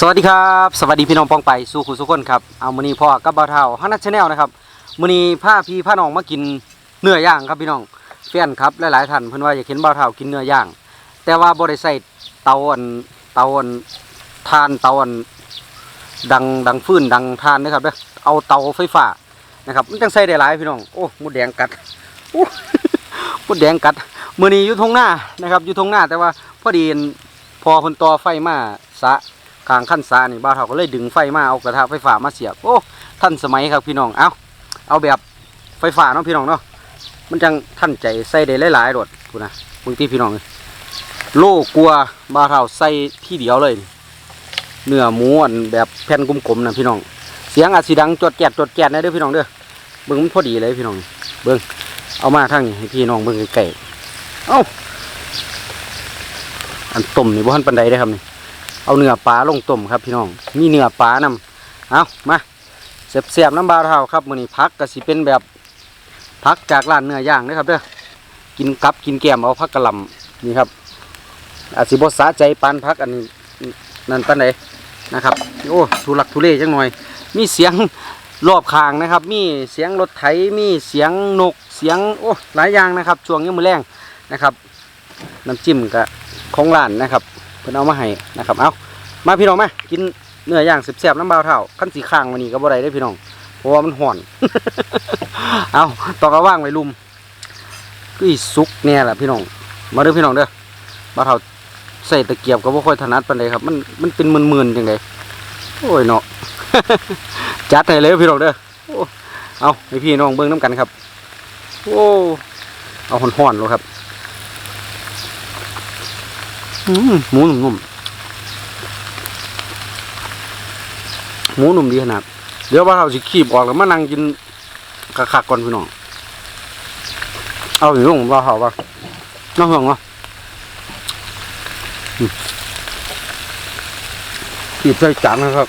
สวัสดีครับ สวัสดีพี่น้องปองไปสู่คุณสุคนครับเอามือนี้พ่อกับบ่าวเท่าฮันนัชาแนลนะครับมือนี้าพี่พาน้องมากินเนื้อย่างครับพี่น้องแฟนครับหลายๆท่านเพิ่อนว่าอยากเห็นบ่าวเท่ากินเนื้อย่าง แต่ว่าบ่ได้ใส่เตาอันเตาอันทานเตาอันดังดังฟืนดังทานนะครับเด้อเอาเตาไฟฟ้านะครับมันจังใส่ได้หลายพี่น้องโอ้มดแดงกัดโอ้มดแดงกัดมือนี้อยู่ทงหน้านะครับอยู่ทงหน้าแต่ว่าพอดีพอคนต่อไฟมาสะ กลางขั้นสานี่บ้าวเฒ่าก็เลยดึงไฟมาเอากระทะไฟฟ้ามาเสียบโอ้ท่านสมัยครับพี่น้องเอาเอาแบบไฟฟ้าเนาะพี่น้องเนาะมันจังท่านใจใส่ได้หลายๆรถพูนะบางทีพี่น้องโลกลัวบ้าวเฒ่าใส่ที่เดียวเลย เนื้อหมูอันแบบแผ่นกลมๆนะพี่น้อง เสียงอาจสิดังจดแกดจดแกดนะเด้อพี่น้องเด้อเบิ่งมันพอดีเลยพี่น้องเบิ่งเอามาทางนี้ให้พี่น้องเบิ่งไก่เอ้าอันต้มนี่บ่ทันปันใดได้ครับนี่ เอาเนื้อปลาลงต้มครับพี่น้อง มีเนื้อปลานำเอามาเสียบๆน้ำบาเท่าครับมือนี้พักก็สิเป็นแบบพักจากร้านเนื้อย่างนะครับเด้อกินกับกินแกมเอาพักกระลำนี่ครับอาจสิบสะใจปานพักอันนี้นั่นปานใดนะครับโอ้ทุลักทุเลจังหน่อย มีเสียงรอบข้างนะครับ มีเสียงรถไถมีเสียงนกเสียงโอ้หลายอย่างนะครับช่วงยังมือแรงนะครับน้ำจิ้มกับของร้านนะครับ เพิ่นเอามาให้นะครับเอามาพี่น้องมากินเนื้อย่างแซ่บๆน้ำเบาวเท่าขั้นสีข้างวันนี้ก็บ่ได้ได้พี่น้องเพราะว่ามันห่อน เอาตอกระว่างไว้ลุมก็อีสุกแน่แหละพี่น้อง มาเด้อพี่น้องเด้อบ่าวเท่าใส่ตะเกียบก็บ่ค่อยถนัดปานใดครับ มันมันเป็นมึนๆจังไดโอ้ยเนาะ จัดให้เลยพี่น้องเด้อโอ้เอาให้พี่น้องเบิ่งน้ำกันครับ โอ้ เอาห่อนๆเลยครับ หมูนุ่มๆหมูนุ่มดีขนาด เดี๋ยวว่าเราสิขีบออกแล้วมานั่งกินคักๆก่อนพี่น้อง เอาอยู่ตรงว่าเขาว่าน้องหืองวะขีบใส่จานนะครับ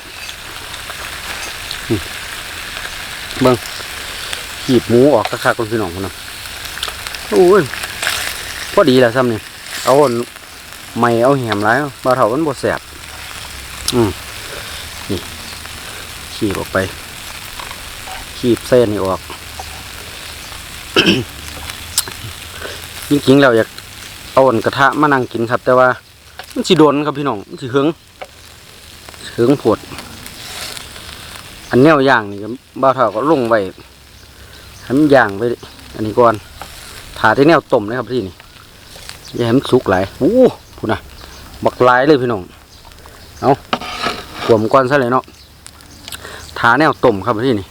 เบิ่งขีบหมูออกคักๆก่อนพี่น้องคนนะโอ้ยพอดีแล้วซ้ำนี่เอาอัน ไม่เอาแหมไรปลาเถามันบดแสบอืมนี่ขีบออกไป ขีบเส้นนี่ออกจริงๆเราอยากเอาอนกระทะมานั่งกินครับ แต่ว่ามันสิโดนครับพี่น้องมันสิหึงหึงปวดอันแนวย่างนี่ก็บ้าวเถาก็ลงไว้ให้มันย่างไปอันนี้ก่อนถาที่แนวต้มนะครับที่นี่อย่าให้มันสุกไหลายโอ้ พูนะบักลายเลยพี่น้องเอาขวมก้อนซะเลยเนาะถาแนวต้มครับที่นี่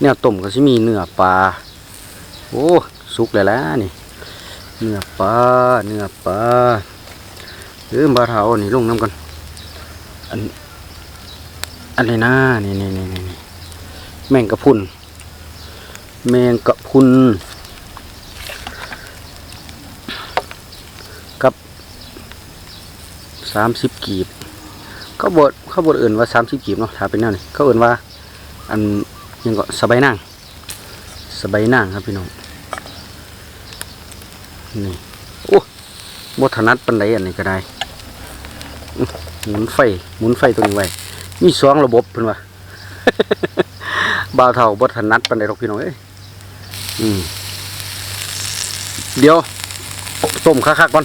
แนวต้มก็จะมีเนื้อปลาโอ้สุกแล้วล่ะนี่เนื้อปลาเนื้อปลาเออบาเทาอันนี่ลงน้ำกันอันอันนี้นะนี่นี่นี่นี่นี่แมงกะพุนแมงกะพุน สามสิบกีบเขาบดเขาบดเอื่นว่าสามสิบกีบเนาะถ้าเป็นแนวนี้เขาเอื่นว่า อันยังก็สบายนั่งสบายนั่งครับพี่น้องนี่โอ้บถนัดปันไดอันนี้ก็ได้หมุนไฟหมุนไฟตัวนี้ไว้มีสองระบบเพิ่อนว่าบ่าวเท่าบถนัดปันไดหรอกพี่น้องเอ้ยอืมเดี๋ยวต้มคักๆก่อน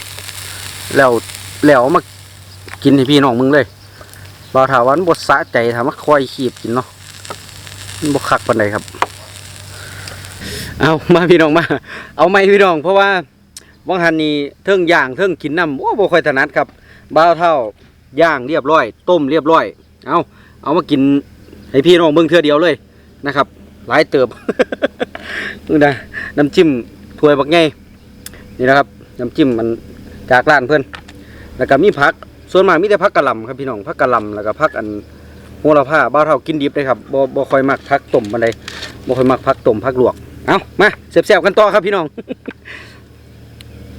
แล้วแล้วมา กินให้พี่น้องมึงเลยบ่าวถาวันบดสะใจถามว่าคอยขีบกินเนาะมันบกคักปันใดครับ เอามาพี่น้องมา เอาไม่พี่น้อง เพราะว่าวังหันนี้เทิงย่างเทิงกินน้ำโอ้บ่ค่อยถนัดครับบ่าวเท่าย่างเรียบร้อย ต้มเรียบร้อย เอาเอามากินให้พี่น้องเบิ่งเทื่อเดียวเลยนะครับ หลายเติบนี่นะน้ำจิ้มถ้วยบักไงนี่นะครับน้ำจิ้มมันจากร้านเพื่อนแล้วก็มีผัก ส่วนมากมีแต่ผักกะหล่ำครับพี่น้องผักกะหล่ำแล้วก็ผักอันโหระพาบ้าเท่ากินดิบเลยครับบ่บ่ค่อยมักผักต้มปานใดบ่ค่อยมักผักต้มผักลวกเอามาแซ่บๆกันต่อครับพี่น้อง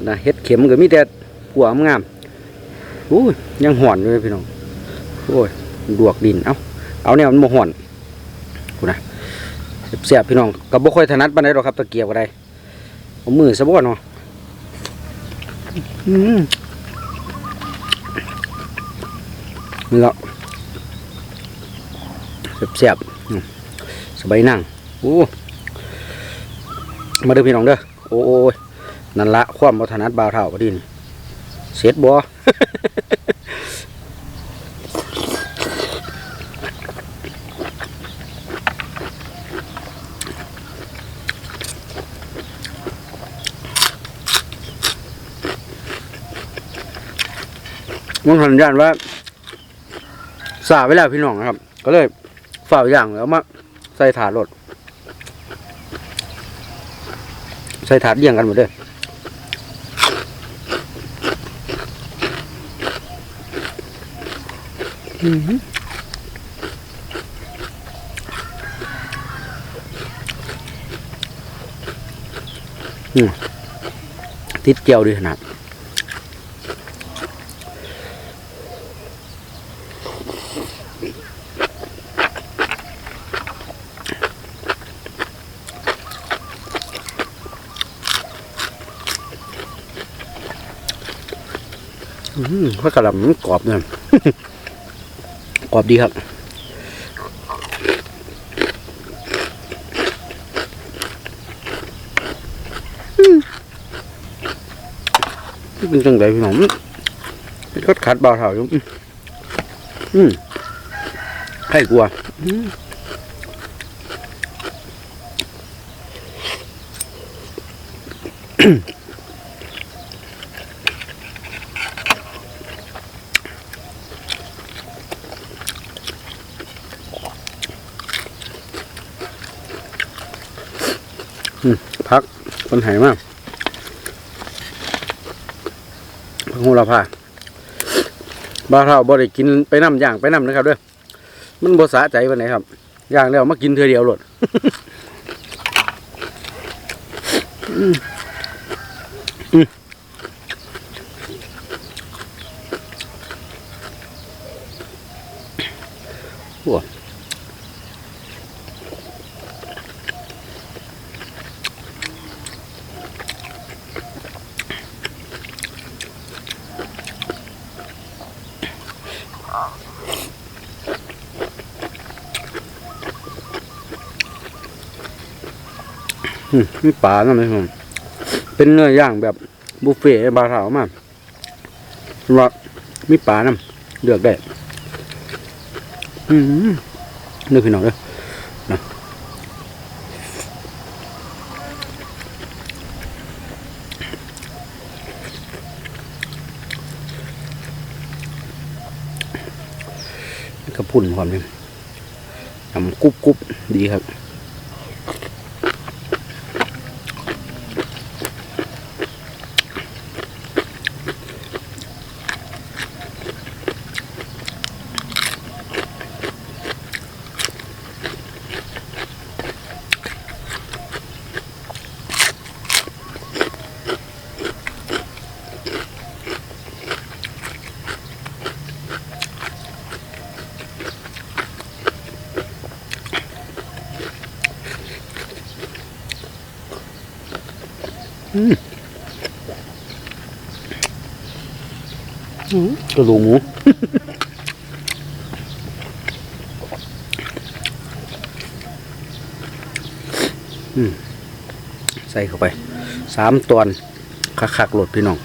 นะเฮ็ดเข็มก็มีแต่หัวงามอู้ยังห่อนอยู่เลยพี่น้องโอ้ยลวกดินเอาเอาเนี่ยมันบ่ห่อนกูนะแซ่บๆพี่น้องก็บ่ค่อยถนัดปานใดหรอกครับตะเกียบก็ได้เอามือซะบ่เนาะอืม นี่ละเสียบๆสบายนั่งโอ้มาด้อพี่น้องเด้อโอ้ยนั่นละความบัถนัดบาวเท่าพอดีนี่เสร็จบ่มันสัญญาณว่า สาเวแลาพี่น้องนะครับ ก็เลยฝ่ากอย่างแล้วมาใส่ถาดรถใส่ถาดเรียงกันหมดเลยอื้อหืออืมติดเกลียวดีขนาด ข้าวกระหล่ำมันกรอบเนี่ยกรอบดีครับเป็นจังไดพี่น้องมันก็ขัดเบาเท่าอยู่อืมอืมให้กลัวอืมพัก คนหายมากพักโหระพาบ้าเท่าบ่ได้กินไปน้ำย่างไปน้ำนะครับเด้อมันบ่สะใจวันไหนครับย่างแล้วมากินเธอเดียวหลด มีปลานั่นเลยผมเป็นเนื้อย่างแบบบุฟเฟ่ต์บาร์เทามากว่ามีปลาน้ำเลือกได้อืมนึกพี่น้องเลยกระพุ่นความนึงทำกุบกุบดีครับ กระดูกหมูใส่เข้าไปสามตอนคักๆโหลดพี่น้อง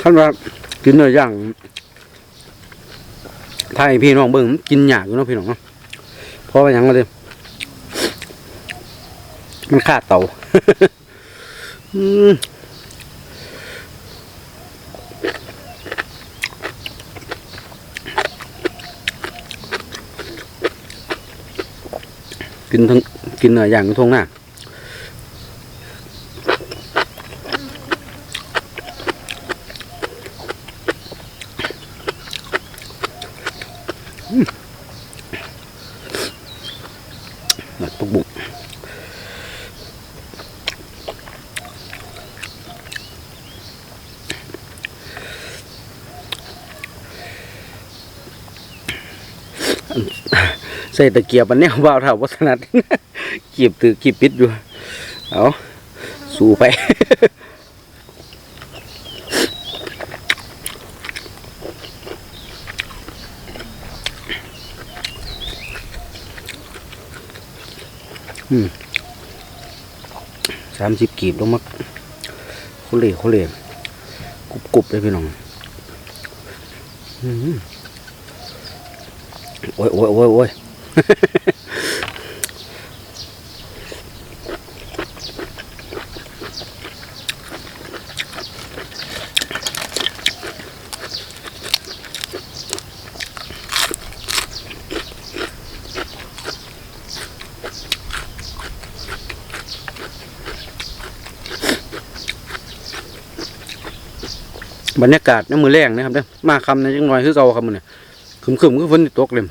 ท่านว่ากินเนื้อย่างถ้าให้พี่น้องเบิ่งกินหยากอยู่เนาะพี่น้องเนาะเพราะว่าหยังก็เลยมันขาดเตากินทั้งกินเนื้อย่างอยู่งหน้า ใส่ตะเกียบอันนี้บ่าวเท่าวัฒนัดกีบถือกีบปิดอยู่ เอาสู้ไป สามสิบกีบลงมาโคเล่โคเล่กรุบกรุบเลยพี่น้อง อืม โอ้ยโอ้ยโอ้ยโอ้ยบรรยากาศในมือแรงนะครับเด้อมาคำในจังหน่อยคือเก่าครับมันเนี่ยคึมคึมๆคือฝนตกเลย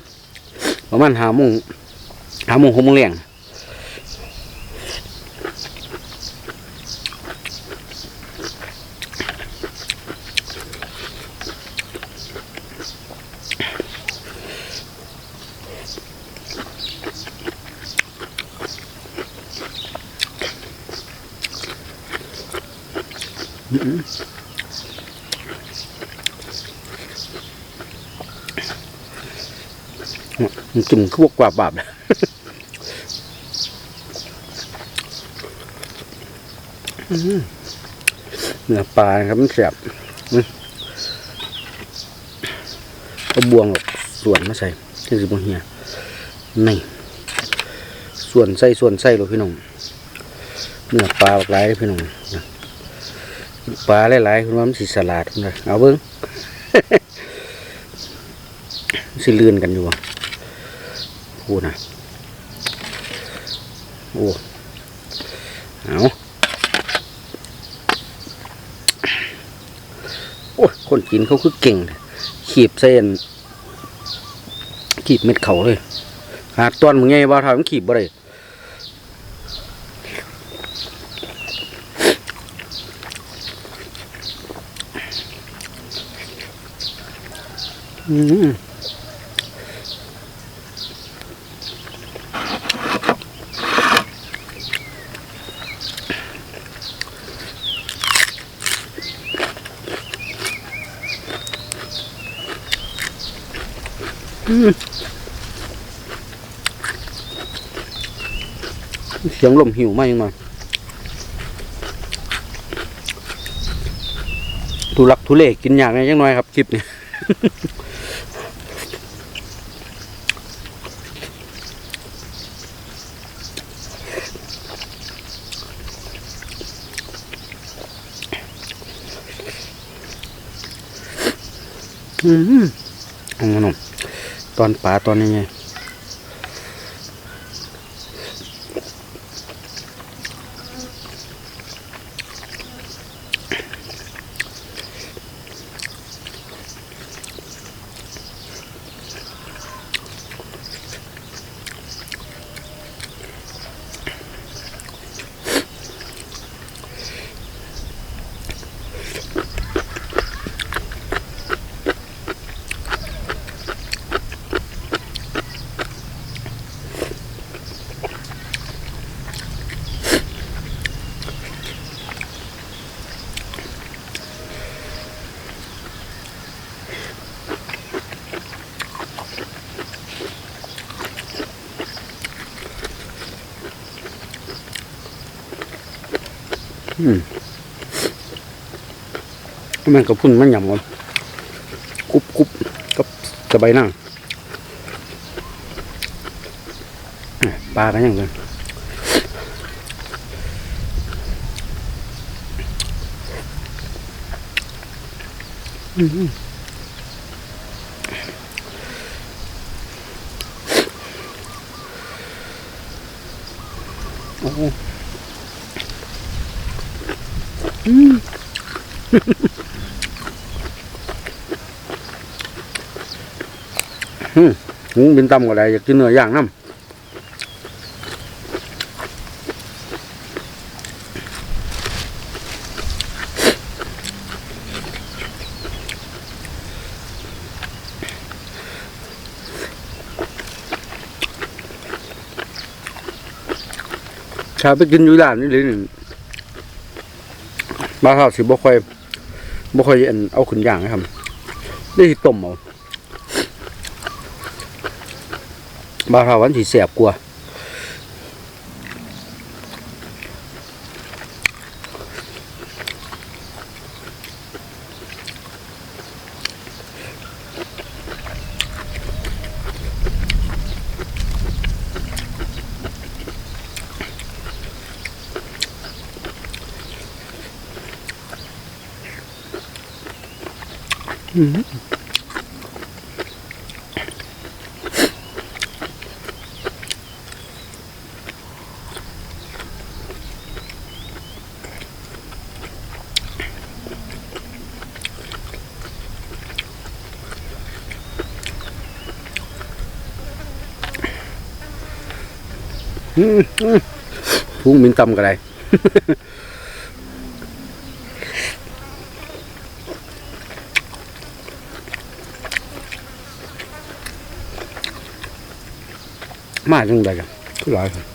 ประมาณหาโมงหาโมงหกโมงแรง มันจุ่มคือพวกกว่าบาปเลยอื้อหือเนื้อปลาครับมันแสบอืมเอาบวงออกส่วนมาใส่ที่สิบเฮียนี่ส่วนใส่ส่วนใส่เลยพี่น้องเนื้อปลาหลายพี่น้องปลาหลายๆคุณว่ามันสิสลัดคุณนะเอาเบิ้งสิเลื่อนกันอยู่ พูดนะโอ้เอาโอ้คนกินเขาคือเก่ง ขีบเส้น ขีบเม็ดเขาเลยหาตอนมึงไงบ่าทำมันขีบบ่ได้อืม เสียงลมหิวมากยังมาทุลักทุเลกินอย่างไรยังน้อยครับคลิปนี้อืมอาขนม ตอนป่าตอนนี้ไง มมันกับพุ่นมันหยำกันกุบกุบกับสบายนั่งปลากันยังกันอืม หุมบินตำก็ได้อยากกินเนื้อย่างน้ำชาไปกินอยู่ร้านนี่เลยหนึ่ง บ้านเขาสิบ่ค่อยบ่ค่อยอันเอาขึ้นย่างนะครับนี่ต้มเอาบ้านเขาวันสิแสบกว่า พุงมินตำก็ได้ มาจังไดกันคือหลายครับ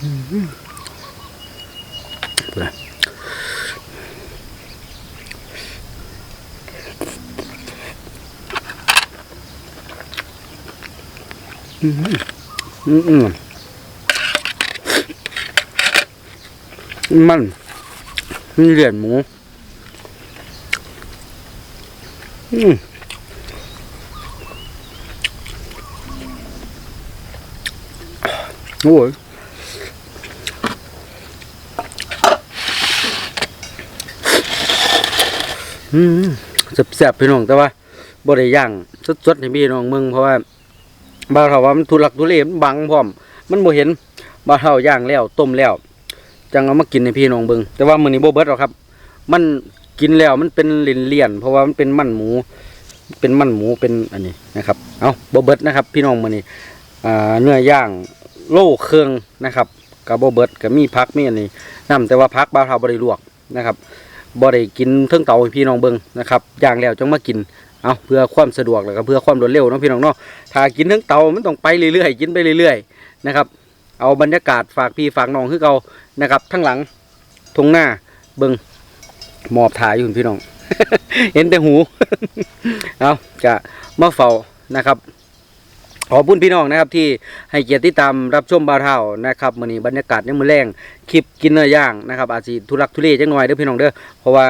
อืมพูดนะอืมอืมมัน มีเหรียญหมูอืมโอ้ยอืมแซ่บๆพี่น้องแต่ว่าบ่ได้ย่างสดๆให้พี่น้องมึงเพราะว่าบาวเถาว่ามันทุลักทุเลมันบังพร้อม มันบ่เห็นบาวเถาย่างแล้วต้มแล้ว จังเอามากินให้พี่น้องเบิงแต่ว่ามือนี้โบเบิร์ดหรอกครับ มันกินแล้วมันเป็นเลี่ยนเพราะว่ามันเป็นมันหมู เป็นมันหมูเป็นอันนี้นะครับ เอาโบเบิร์ดนะครับ พี่น้องมือนี้เนื้อย่างโลเครื่องนะครับกับโบเบิร์ดก็มีผักมีอันนี้นํแต่ว่าผักบาวเถาบ่ได้ลวกนะครับบ่ได้กินเทิงเตาพี่น้องเบิงนะครับย่างแล้วจังมากินเอาเพื่อความสะดวกแล้วก็เพื่อความรวดเร็วเนาะพี่น้องเนาะถ้ากินทั้งเตามันต้องไปเรื่อยๆกินไปเรื่อยๆนะครับ เอาบรรยากาศฝากพี่ฝากน้องคือเกานะครับ ทั้งหลังทงหน้าเบิงหมอบถ่ายอยู่พี่น้อง เห็นแต่หู เอาจะมาเฝ้านะครับขอบคุณพี่น้องนะครับที่ให้เกียรติติดตามรับชมบาวเท่านะครับมื้อนี้บรรยากาศยังมือแรงคลิปกินเนื้อย่างนะครับ อาจสิทุลักทุเลจังหน่อยเด้อพี่น้องเด้อเพราะว่า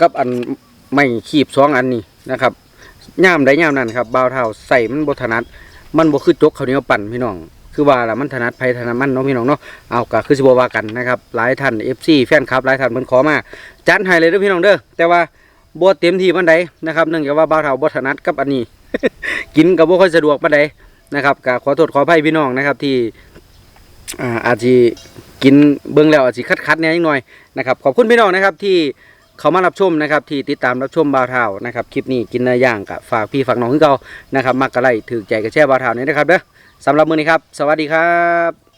กับอันไม่ขีบสองอันนี้นะครับย่ามได้ย่ามนั่นครับบ่าวเท่าใส่มันบ่ถนัด มันบ่คือจกเขาเนี้ยปั่นพี่น้อง คือว่าละมันถนัดไผถนัดมันเนาะพี่น้องเนาะเอาก็คือสิบ่ว่ากันนะครับหลายท่าน FC แฟนคลับหลายท่านเพิ่นขอมาจัดให้เลยเด้อพี่น้องเด้อแต่ว่าบ่เต็มที่ปานใดนะครับเนื่องจากว่าบ่าวเท่าบ่ถนัดกับอันนี้ กินก็บ่ค่อยสะดวกปานใดนะครับก็ขอโทษขออภัยพี่น้องนะครับที่อ่าอาจสิกินเบิ่งแล้วอาจสิคัดๆแหน่จักหน่อยนะครับขอบคุณพี่น้องนะครับที่เขามารับชมนะครับที่ติดตามรับชมบาวเทานะครับคลิปนี้กินเนื้อย่างกับฝากพี่ฝากน้องขึ้นเก่านะครับมักกะไลถือใจกับแช่บาวเทานี้นะครับเด้อ สำหรับมือนี้ครับ สวัสดีครับ